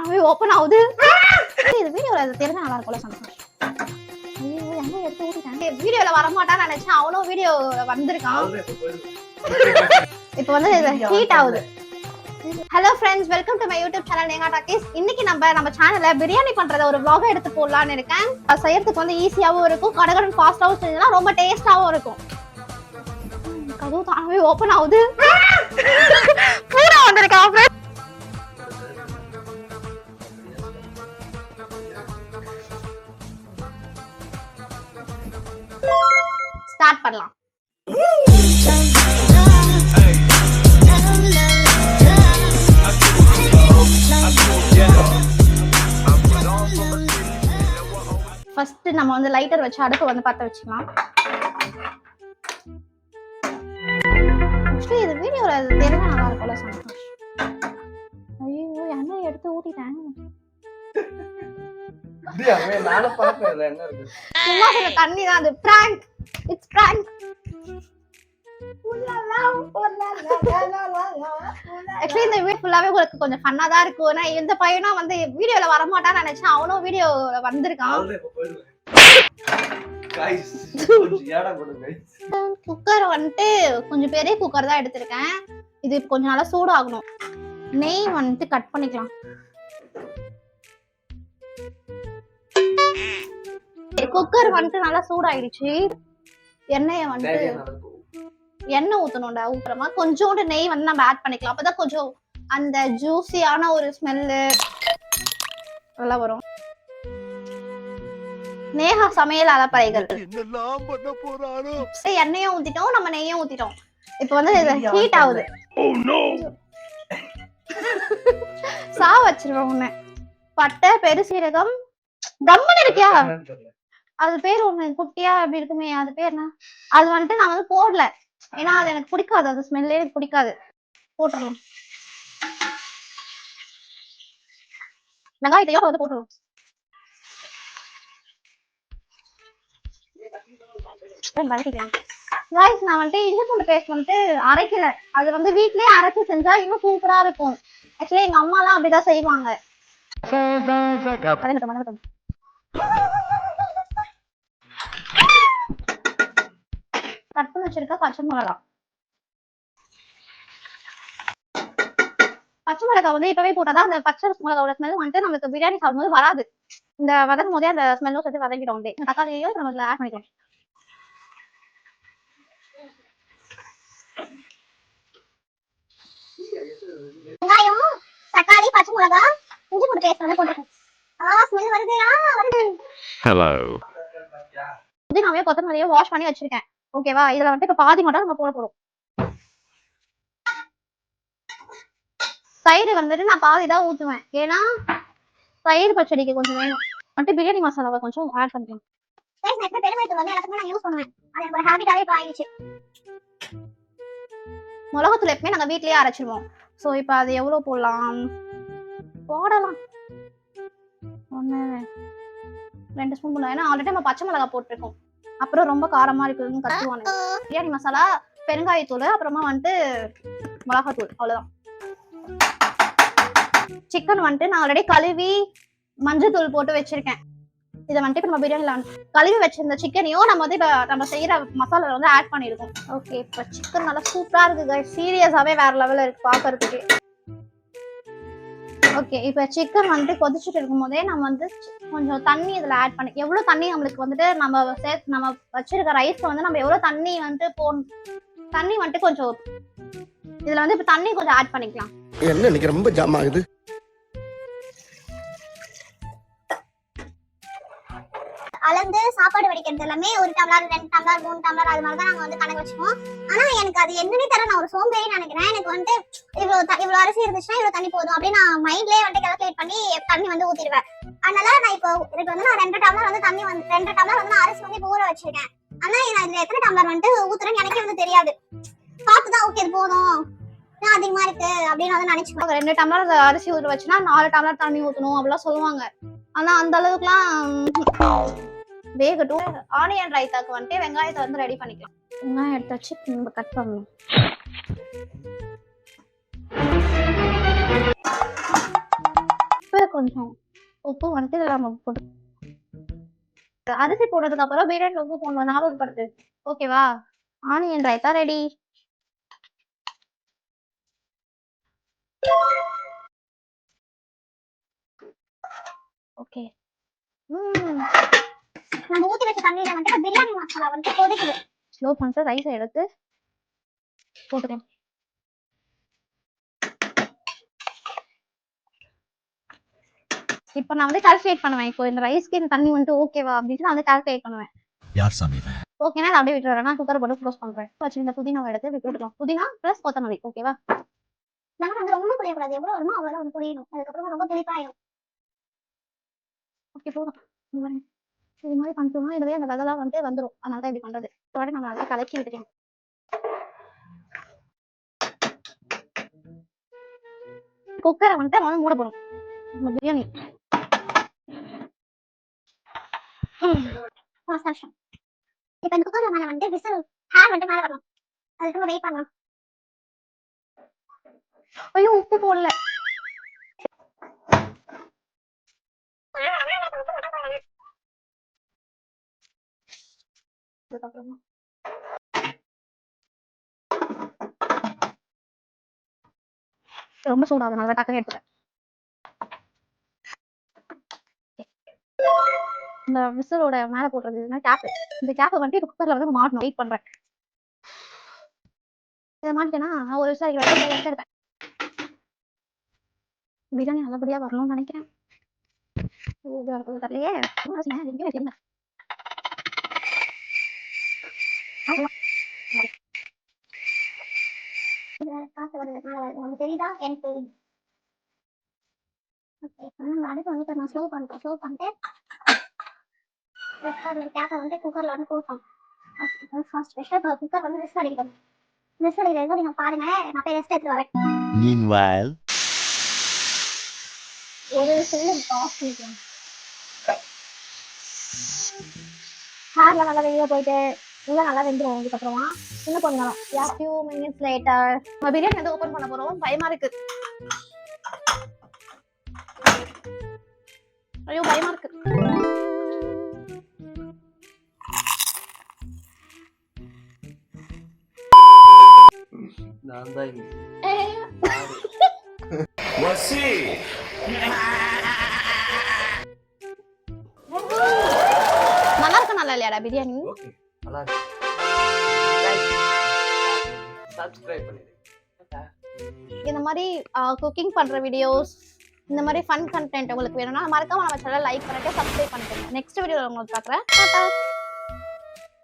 தானாவே ஓப்பன் ஆகுது. இது வீடியோல அது தெரிஞ்சா நல்லா இருக்கும்ல சந்தோஷம் ஐயோ எங்க எடுத்து ஊட்டிட்டேன் வீடியோல வரமாட்டான்னு நினைச்சேன். அவனும் வீடியோ வந்திருக்கான். இப்போ வந்து ஹீட் ஆகுது. Hello friends welcome to my YouTube channel நேங்கா talkies இன்னைக்கு நம்ம நம்ம சேனல்ல பிரியாணி பண்றத ஒரு vlog எடுத்து போடலாம்னு இருக்கேன். செய்யறதுக்கு வந்து ஈஸியாவும் இருக்கும். கடகடன் ஃபாஸ்டாவும் செஞ்சா ரொம்ப டேஸ்டாவும் இருக்கும். கதவு தானாவே ஓப்பன் ஆகுது. பூரா வந்திருக்கா friends. ஸ்டார்ட் பண்ணலாம். ஃபர்ஸ்ட் நம்ம வந்து லைட்டர் வச்சு அடுப்பு வந்து பத்த வச்சுக்கலாம். Actually, இது வீடியோல தெரிஞ்சா நல்லா இருக்கும்ல சந்தோஷ் ஐயோ எண்ணெய் எடுத்து ஊட்டிட்டேன். சும்மா சொல்ல தண்ணி தான் அது. பிராங்க் இட்ஸ் பிராங்க் ஆக்சுவலி இந்த வீட் ஃபுல்லாவே உங்களுக்கு கொஞ்சம் ஃபன்னா தான் இருக்கும். ஏன்னா இந்த பையனும் வந்து வீடியோல வரமாட்டான்னு நினைச்சேன். அவனும் வீடியோ வந்திருக்கான். குக்கர் வந்துட்டு கொஞ்சம் பெரிய குக்கர் தான் எடுத்திருக்கேன். இது கொஞ்சம் நல்லா சூடாகணும். நெய் வந்துட்டு கட் பண்ணிக்கலாம். குக்கர் வந்துட்டு நல்லா சூடாயிடுச்சு. எண்ணெயை நடக்கும். எண்ணெய் ஊத்தணும்டா ஊத்துறமா? கொஞ்சோண்டு நெய் வந்து நம்ம ஆட் பண்ணிக்கலாம். அப்பதான் கொஞ்சம் அந்த ஜூசியான ஒரு ஸ்மெல்லு அதெல்லாம் வரும். நேஹா சமையல் அலப்பறைகள். எண்ணெயும் ஊத்திட்டோம் நம்ம நெய்யும் ஊத்திட்டோம். இப்போ வந்து ஹீட் ஆகுது. சா வச்சிருவோம் உன்னை. பட்டை பெருசீரகம் கம்மன் இருக்கியா. அது பேர் ஒண்ணு குட்டியா அப்படி இருக்குமே அது பேர் என்ன? அது வந்துட்டு நான் வந்து போடல. ஏன்னா அது எனக்கு பிடிக்காது. அது ஸ்மெல்லே எனக்கு பிடிக்காது. போட்டுருவோம் வெங்காயத்தையும் வந்து போட்டுருவோம் காய்ஸ் நான் வந்துட்டு இஞ்சி பூண்டு பேஸ்ட் வந்துட்டு அரைக்கல. அது வந்து வீட்லயே அரைச்சு செஞ்சா இன்னும் சூப்பரா இருக்கும். ஆக்சுவலி எங்க அம்மா எல்லாம் அப்படிதான் செய்வாங்க. பண்ணி வச்சிருக்க பச்சை மிளகா. பச்சை மிளகா வந்து இப்பவே போட்டாதான் அந்த பச்சை மிளகாவோட ஸ்மெல் வந்துட்டு நமக்கு பிரியாணி சாப்பிடும்போது வராது. இந்த வதக்கும் போதே அந்த ஸ்மெல்லும் சேர்த்து வதக்கிடும் வந்து தக்காளியோ நம்ம இதுல ஆட் பண்ணிக்கலாம். வெங்காயம் தக்காளி பச்சை மிளகா இஞ்சி பூண்டு பேஸ்ட் வந்து போட்டுருக்கேன் ஆ ஸ்மெல் வருது. ஆ வருது. ஹலோ புதினாவையும் கொத்தமல்லியும் வாஷ் பண்ணி வச்சிருக்கேன். ஓகேவா இதுல வந்துட்டு இப்ப பாதி மட்டும் நம்ம போட போறோம். தயிர் வந்துட்டு நான் பாதி தான் ஊத்துவேன். ஏன்னா தயிர் பச்சடிக்கு கொஞ்சம் வேணும். வந்துட்டு பிரியாணி மசாலாவை கொஞ்சம் ஆட் பண்ணிக்கலாம் மிளகாத்தூள் எப்பவுமே நாங்க வீட்லயே அரைச்சிருவோம். சோ இப்ப அது எவ்வளவு போடலாம்? போடலாம். ஒண்ணு ரெண்டு ஸ்பூன் போடலாம். ஏன்னா ஆல்ரெடி நம்ம பச்சை மிளகா போட்டிருக்கோம். அப்புறம் ரொம்ப காரமா இருக்குதுன்னு கத்துவானுங்க. பிரியாணி மசாலா பெருங்காயத்தூள் அப்புறமா வந்துட்டு மிளகாத்தூள். அவ்வளவுதான். சிக்கன் வந்துட்டு நான் ஆல்ரெடி கழுவி மஞ்சள் போட்டு வச்சிருக்கேன். இதை வந்துட்டு இப்ப நம்ம பிரியாணில வந்து- கழுவி வச்சிருந்த சிக்கனையும் நம்ம வந்து இப்ப நம்ம செய்யற மசாலால வந்து ஆட் பண்ணிருக்கோம். ஓகே இப்ப சிக்கன் நல்லா சூப்பரா இருக்கு சீரியஸாவே வேற லெவல்ல இருக்கு பாக்குறதுக்கு. ஓகே இப்ப சிக்கன் வந்துட்டு கொதிச்சுட்டு இருக்கும் போதே நம்ம வந்து கொஞ்சம் தண்ணி இதுல ஆட் பண்ணி எவ்வளவு தண்ணி நம்மளுக்கு வந்துட்டு நம்ம சேர்த்து நம்ம வச்சிருக்க ரைஸ்க்கு வந்து நம்ம எவ்வளவு தண்ணி வந்துட்டு போடணும் தண்ணி வந்துட்டு கொஞ்சம் இதுல வந்து இப்ப தண்ணி கொஞ்சம் ஆட் பண்ணிக்கலாம். என்ன இன்னைக்கு ரொம்ப ஜாம் ஆகுது? அளந்து சாப்பாடு வடிக்கிறது எல்லாமே ஒரு டம்ளர் ரெண்டு டம்ளர் மூணு டம்ளர் அது மாதிரி தான் நாங்க வந்து கணக்கு வச்சுக்கோம் ஆனா எனக்கு அது என்னன்னே தர நான் ஒரு சோம்பேறி நினைக்கிறேன். எனக்கு வந்துட்டு இவ்வளவு த- இவ்வளவு அரிசி இருந்துச்சுன்னா இவ்வளவு தண்ணி போதும் அப்படின்னு நான் மைண்ட்லயே வந்துட்டு கால்குலேட் பண்ணி தண்ணி வந்து ஊத்திடுவேன். அதனால நான் இப்போ இதுக்கு வந்து நான் ரெண்டு டம்ளர் வந்து தண்ணி வந்து ரெண்டு டம்ளர் வந்து நான் அரிசி வந்து இப்போ ஊற வச்சிருக்கேன். ஆனா நான் இதுல எத்தனை டம்ளர் வந்துட்டு ஊத்துறேன்னு எனக்கே வந்து தெரியாது. பார்த்துதான் ஓகே இது போதும். அதிகமா இருக்கு அப்படின்னு வந்து நினைச்சுக்கோங்க ரெண்டு டம்ளர் அரிசி ஊற வச்சுன்னா நாலு டம்ளர் தண்ணி ஊத்தணும் அப்படிலாம் சொல்லுவாங்க. ஆனா அந்த அளவுக்குலாம் வேகட்டும். ஆனியன் ரைத்தாக்கு வந்துட்டு வெங்காயத்தை வந்து ரெடி பண்ணிக்கலாம். வெங்காயம் எடுத்தாச்சு நம்ம கட் பண்ணணும் கொஞ்சம். உப்பு வந்துட்டு இதுல நம்ம போட்டு அரிசி போட்டதுக்கு அப்புறம் பிரியாணி உப்பு போடணும். ஞாபகப்படுத்து. ஓகேவா ஆனியன் ரைத்தா ரெடி ஓகே ம். வந்துட்டு பிரியாணி மசாலா வந்துட்டு கொதிக்குது. ஸ்லோ பண்ணிட்டு ரைஸை எடுத்து போட்டுக்கேன் இப்போ நான் வந்து கால்குலேட் பண்ணுவேன். இப்போ இந்த ரைஸ்க்கு இந்த தண்ணி வந்துட்டு ஓகேவா அப்படின்னு நான் வந்து கால்குலேட் பண்ணுவேன். யார் சாமி? ஓகேனா அதை அப்படியே விட்டுறேன் நான் குக்கர் போட்டு க்ளோஸ் பண்றேன். வச்சு இந்த புதினாவை எடுத்து இப்படி போட்டுக்கலாம். புதினா ப்ளஸ் கொத்தமல்லி ஓகேவா நம்ம வந்து ரொம்ப புளியக்கூடாது. எவ்வளவு வருமோ அவ்வளவு வந்து புளியணும். அதுக்கப்புறம் ரொம்ப புளிப்பாயிடும் ஓகே போதும். இந்த இது மாதிரி பண்ணிட்டோம்னா இதுவே அந்த விதெல்லாம் வந்து வந்துடும் அதனால தான் இப்படி பண்றது. இதோட நம்ம நல்லா கலக்கி விட்டுக்கலாம். குக்கரை வந்துட்டு நம்ம மூட போறோம். நம்ம பிரியாணி. ஒரு இப்ப இந்த குக்கர் மேல வந்து விசில் ஹேர் வந்து மேல வரணும். அதுக்கு வெயிட் பண்ணலாம். ஐயோ உப்பு போடல. அதுக்கப்புறமா ரொம்ப சூடாகுது டக்குனு எடுத்துட்டேன் இந்த மிஸ்ஸரோட மேல போடுறது கேப் இந்த கேப்பை வந்துட்டு குக்கர்ல வந்து மாட்டணும் வெயிட் பண்றேன். இதை மாட்டேன்னா ஒரு விஷயம் எடுத்துருப்பேன் பிரியாணி நல்லபடியா வரணும்னு நினைக்கிறேன். ஓ, இது வரது தெரியலையே சும்மா எங்கே வச்சிருந்தேன் இதுல காசு வருது மேல வருது உங்களுக்கு தெரியுதா எனக்கு அடுத்து வந்து நான் ஸ்லோ பண்ணிட்டேன் ஸ்லோ பண்ணிட்டு கேப்பை வந்து குக்கர்ல வந்து கொடுப்போம் ஃபர்ஸ்ட் குக்கர் வந்து மிஸ் அடிக்கணும் மிஸ் அடிக்கிறது நீங்க பாருங்க நான் போய் ரெஸ்ட் எடுத்து வரேன் Meanwhile, ஒரு விசில் ஆஃப் பண்ணிக்கலாம் நல்லா வெளியே போயிட்டு உள்ள நல்லா வெந்துடும் அதுக்கப்புறமா இன்னும் கொஞ்சம் நேரம் யா ஃபியூ மினிட்ஸ் லேட்டர் நம்ம பிரியாணி வந்து ஓபன் பண்ண போறோம். பயமா இருக்கு. ஐயோ பயமா இருக்கு. நான் தான் இங்க. நல்லா இருக்கு நல்லா இல்லையாடா பிரியாணி? ஓகே. நல்லா சப்ஸ்கிரைப் பண்ணிடுங்க இந்த மாதிரி குக்கிங் பண்ற வீடியோஸ் இந்த மாதிரி ஃபன் கண்டென்ட் உங்களுக்கு வேணும்னா மறக்காம நம்ம சேனல் லைக் பண்ணிட்டு சப்ஸ்கிரைப் பண்ணிக்கோங்க. நெக்ஸ்ட் வீடியோல உங்களுக்கு பார்க்குறேன்.